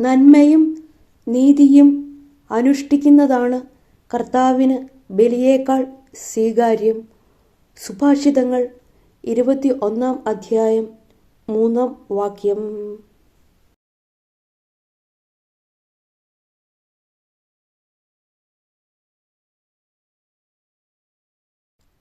നന്മയും നീതിയും അനുഷ്ഠിക്കുന്നതാണ് കർത്താവിന് ബലിയേക്കാൾ സ്വീകാര്യം. സുഭാഷിതങ്ങൾ ഇരുപത്തി ഒന്നാം അധ്യായം മൂന്നാം വാക്യം.